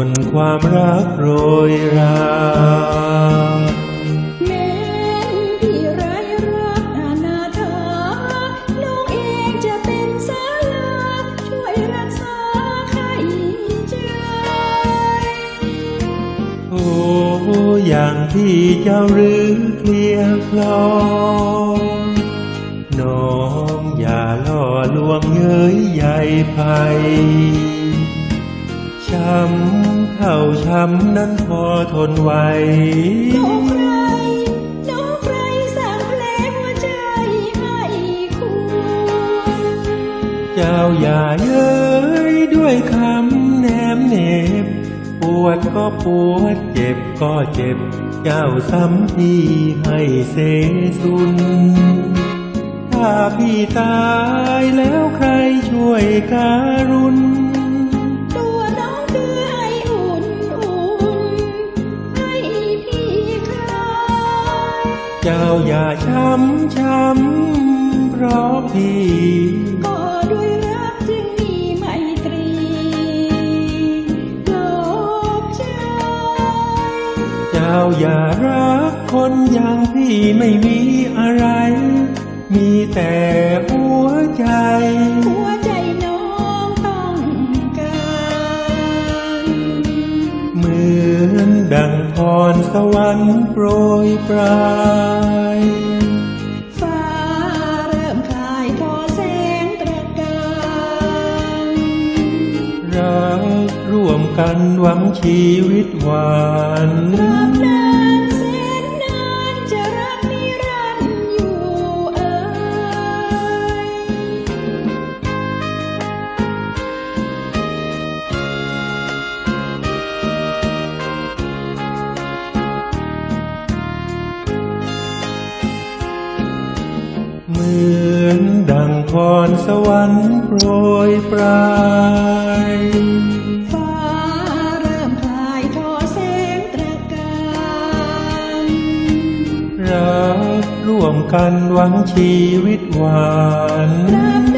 คนความรักโรยราแม้พี่ไรรักอนาถาน้องเองจะเป็นสาลาช่วยรักษาให้ใจโอ้อย่างที่เจ้าหรือเคลียร์คลองน้องอย่าล่อลวงเย้ยใหญ่ภัย ช้ำเท่าช้ำนั้นพอทนไหวน้องใคร น้องใครสร้างเพลหัวใจให้คุณเจ้าอย่าเย้ยด้วยคำแนมเน็บ ปวดก็ปวดเจ็บก็เจ็บ เจ้าซ้ำพี่ให้เสสุน ถ้าพี่ตายแล้วใครช่วยการุณ เจ้าอย่าช้ำช้ำเพราะพี่ก็ด้วยรักจึงมีไมตรีปลอบใจ เจ้าอย่ารักคนอย่างพี่ไม่มีอะไร มีแต่หัวใจหัวใจ พรสวรรค์โปรยปลายฟ้าเริ่มคลายทอแสงตระการรักร่วมกันหวังชีวิตหวานตราบน มือนดังพรสวรรค์โปรยปลายฟ้าเริ่มคลายทอแสงตระการรักร่วมกันหวังชีวิตหวานตราบนา